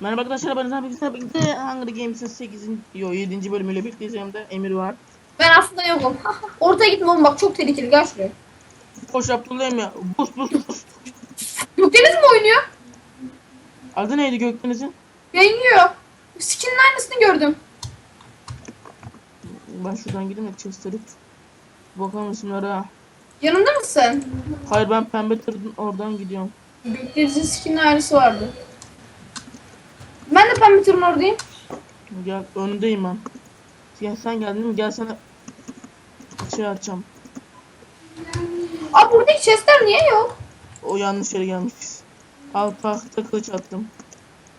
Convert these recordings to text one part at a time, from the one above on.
Merhaba arkadaşlar ben Zabi Güzel birlikte Hunger Games'in 8. yo 7. bölümüyle birlikteyiz yanımda Emir var. Ben aslında yokum. Ortaya gitme oğlum bak çok tehlikeli gel şuraya. Koş Abdullah'ım ya. Bus bus bus. Gökdeniz mi oynuyor? Adı neydi Gökdeniz'in? Yayınlıyor. Skin'in aynısını gördüm. Ben şuradan gideyim de Chester'ı. Bakalım ha. Yanında mısın? Hayır ben pembe tırın oradan gidiyorum. Gökdeniz'in skin'in aynısı vardı. Ben de pembe tırın oradayım. Gel önündeyim ben. Gel sen geldin mi? Gel sana şey açacağım. Aa buradaki chestler niye yok? O yanlış yere gelmişiz. Al tahta kılıç attım.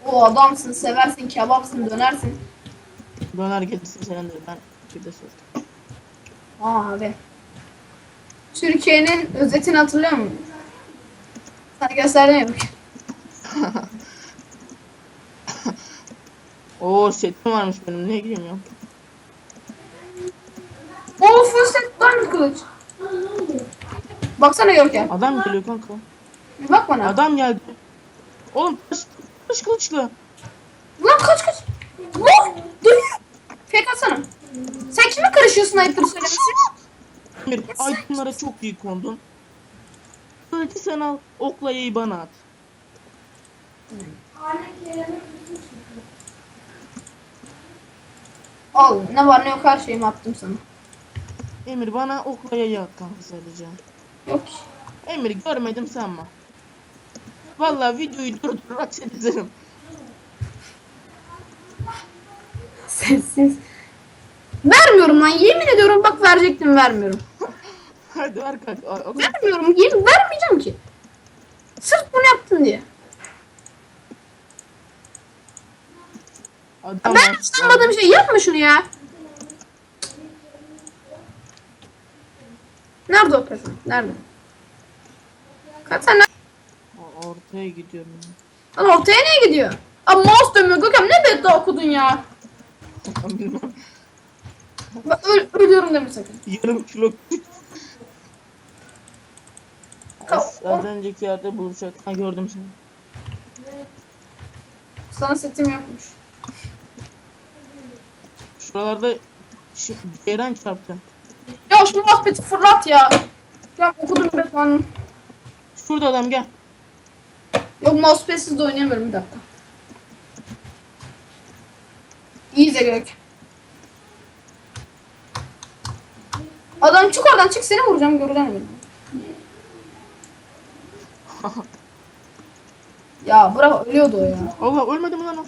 O adamsın, seversin, kebapsın, dönersin. Döner getirsin senin de ben bir de sor. Aa abi. Türkiye'nin özetini hatırlıyor musun? Sana gösterdim ya. Oo setim varmış benim. Niye ya? Oo full set var mı kılıç? Baksana Görkem. Adam geliyor kanka. Bir bak bana. Adam geldi. Oğlum taş kılıçlı. Lan kaç kaç. Lan dur. Fake atsana. Kime karışıyorsun ayıptır söylemesi? Emir, itemlara çok iyi kondun. Kılıcı sen al, oklayayı bana at. Al ne var ne yok her şeyimi attım sana. Emir bana oklayayı at kanka sadece. Yok. Emir görmedim sanma. Vallahi videoyu durdur aç izlerim. Sessiz. Vermiyorum lan yemin ediyorum bak verecektim vermiyorum. Hadi ver kanka. Vermiyorum yemin vermeyeceğim ki. Sırf bunu yaptın diye. Adam Ben var. hiç sanmadığım şey yapma şunu ya. Nerede o pezevenk? Nerede? Nerede? O- Ortaya gidiyorum. Lan ortaya niye gidiyor? Aa mouse dönmüyor Gökhan ne bedda okudun ya? Bilmem. Bak öl ölüyorum deme sakın. Yarım kilo. Az, az önceki yerde buluşacak. Ha gördüm seni. Sana setim yokmuş. Şuralarda şu Ceyran çarptı. Ya şu muhabbeti fırlat ya. Ya okudum Batman'ın. Şurada adam gel. Yok mousepad'siz de oynayamıyorum bir dakika. İyi de Gök. Adam çık oradan çık seni vuracağım görülen mi? ya bırak ölüyordu o ya. Allah ölmedi mi lan o?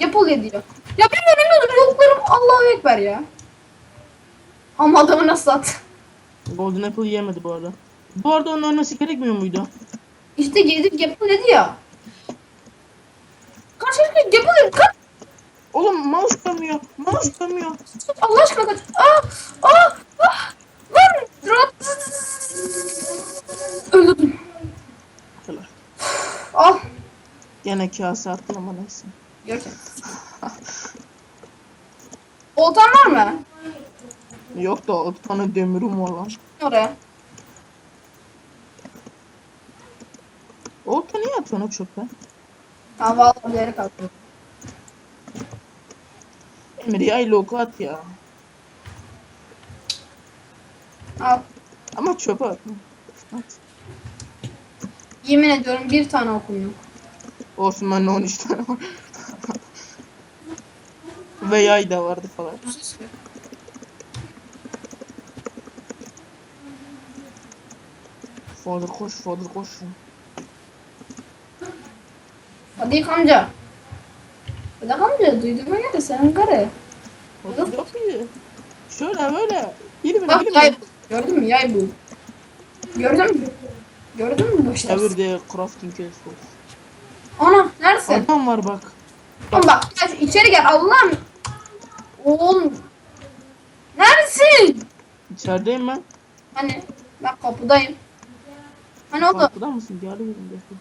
Yapıl diyor. Ya bilmiyorum bilmiyorum yoklarım Allahu Ekber ya. Ama adamı nasıl at? Golden Apple yemedi bu arada. Bu arada onun ölmesi gerekmiyor muydu? İşte gelip yapıl dedi ya. Kaç kaç kaç yapıl dedi kaç. Oğlum mouse dönmüyor. Mouse dönmüyor. Tut Allah aşkına kaç. Aa, aa, ah, lan, rahat. Öldürdüm. Helal. Al. Gene kase attın ama neyse. Görkem. Oltan var mı? Yok da o tane demirim var lan. Oraya. Olta niye atıyorsun o çöpe? Ha vallahi bir yere kalktı. Emir yayla oku at ya. Al. Ama çöpe atma. At. Yemin ediyorum bir tane okum yok. Olsun bende 13 tane var. Ve yay da vardı falan. Father koş, Father koş. Hadi amca. Amca duyduğuma göre senin karı. Father yok iyi. Şöyle böyle. Beni, Bak yürü yay. Gördün mü yay bu. Gördün mü? Gördün mü işler? Çevir de crafting case Ana neredesin? Adam var bak. Oğlum bak gel şu içeri gel Allah'ım. Oğlum. Neredesin? İçerideyim ben. Hani ben kapıdayım. Hani o da Kapıda mısın? Geldi de.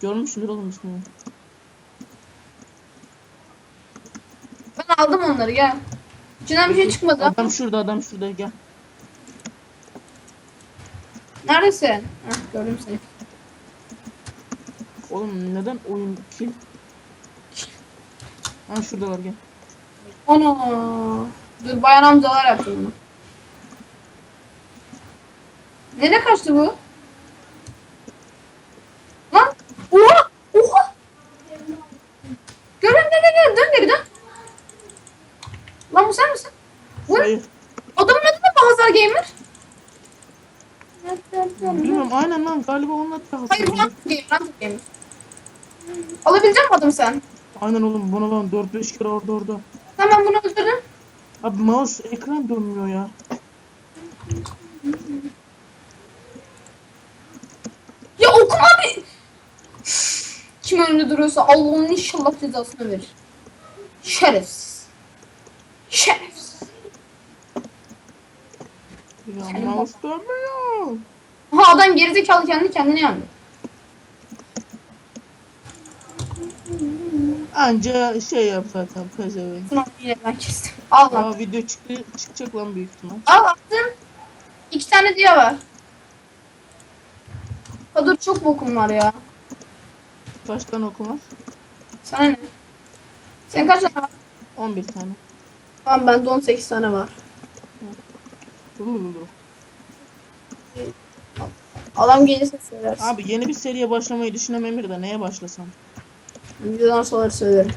Görmüşsündür oğlum ismini. Aldım onları gel. İçinden bir şey çıkmadı. Adam şurada adam şurada gel. Neredesin? Heh, gördüm seni. Oğlum neden oyun kill? Ha şuradalar gel. Ana. Dur bayan amcalar yaptı bunu. Nereye kaçtı bu? Lan! Oha! Oha! Görün gel gel gel dön geri dön. Lan bu sen misin? Bu ne? Hayır. Adamın adı ne Bahazar Gamer? Bilmiyorum aynen lan galiba onlar da Hayır bu Hunter Gamer, Hunter Gamer. Alabilecek misin adamı sen? Aynen oğlum buna lan 4-5 kere orada orada. Tamam bunu öldürdüm. Abi mouse ekran dönmüyor ya. Ya okuma abi. Kim önünde duruyorsa Allah'ın inşallah cezasını verir. Şerefsiz. Şerefsiz. Ya mouse dönmüyor. Ha adam gerizekalı kendi kendine yandı. Anca şey yap zaten pezevenk. Bunu yine ben kestim. Al lan. Aa video çıktı çıkacak lan büyük ihtimal. Al attım. İki tane diye var. Ha dur çok bokum var ya. Kaç tane okumaz? Sana ne? Sen kaç tane var? 11 tane. Tamam bende 18 tane var. Dur, dur, dur. Adam gelirse söylersin. Abi yeni bir seriye başlamayı düşünüyorum Emir de neye başlasam? Videodan sonra söylerim.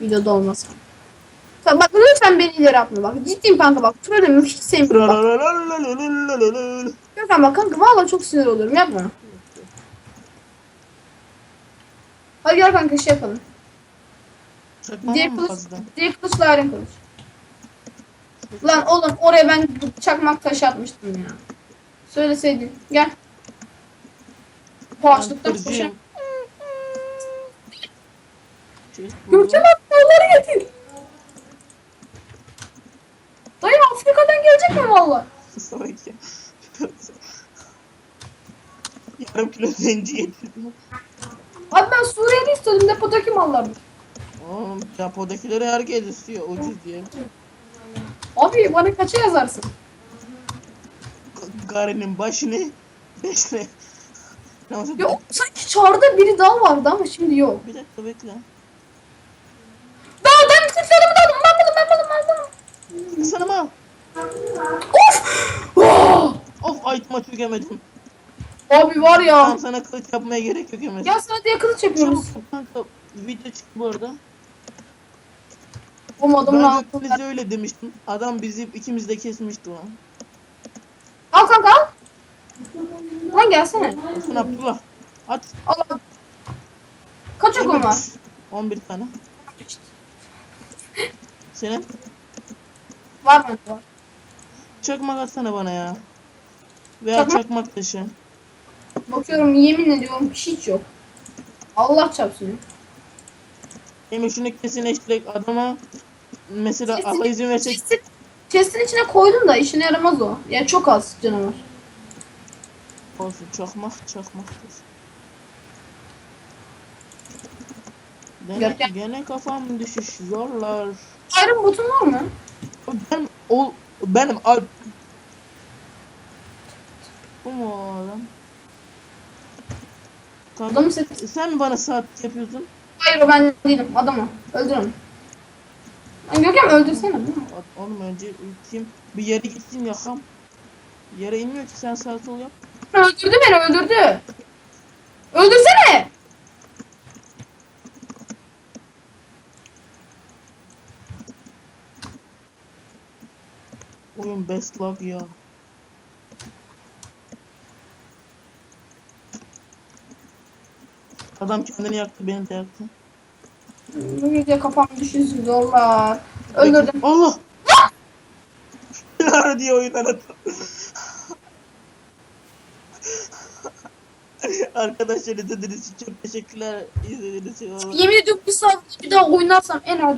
Videoda olmaz. Sen bak lütfen beni ileri atma bak. Ciddiyim kanka bak. Trolümü hiç sevmiyorum bak. Bak kanka valla çok sinir oluyorum yapma. Hadi gel kanka şey yapalım. Mı kılıç, diğer kılıçla ayrı kılıç. Lan oğlum oraya ben çakmak taşı atmıştım ya. Söyleseydin. Gel. Bu açlıktan koşan. Görkem attı onları getir. Dayı Afrika'dan gelecek mi valla? Yarım kilo zenci getirdim. Abi ben Suriyeli istedim depodaki mallardı. Oğlum Japo'dakileri herkes istiyor ucuz diye. Abi bana kaça yazarsın? Garen'in başını beşle. Nasıl? Ya sanki çağrıda biri daha vardı ama şimdi yok. Bir dakika bekle. Daha ben kırklarımı da aldım. Ben buldum ben buldum ben buldum. Sana mı? Of! Oh! Of item'a çökemedim. Abi var ya. Tamam sana kılıç yapmaya gerek yok Emir. Ya sana diye kılıç yapıyoruz. Çabuk kanka video çıktı bu arada. Adamın Ben altında. bize öyle demiştim. Adam bizi ikimiz de kesmişti lan. Al kanka al. Lan gelsene. Osman Abdullah. At. Al al. Kaç okum var? 11 tane. Senin Var bende var. çakmak atsana bana ya. Veya Çakmak? çakmak taşı. Bakıyorum yemin ediyorum hiç yok. Allah çarpsın. Emir şunu kesinleştirek adama mesela Kesin- Allah izin versek Chest'in, chest'in içine koydum da işine yaramaz o. Yani çok az canavar. olsun çakmak çakmak taşı. Demek Görkem. gene kafam düşüş zorlar. Iron botun var mı? Benim ol benim al Bu mu o adam? Kanka, Adamı set. sen bana saat yapıyorsun? Hayır o ben değilim. Adamı. Öldür Görkem öldürsene. değil mi? Oğlum önce ultiyim. Bir yere gitsin yakam. Yere inmiyor ki sen sağ sol yap. Öldürdü beni öldürdü. Öldürsene. Oyun best lag ya. Adam kendini yaktı beni de yaktı. Bu gece kafam düşürsün zorlar. Öldürdüm. Allah! Diye oyundan attım. Arkadaşlar izlediğiniz için çok teşekkürler. İzlediğiniz için. Yemin ediyorum bir saat bir daha oynarsam en az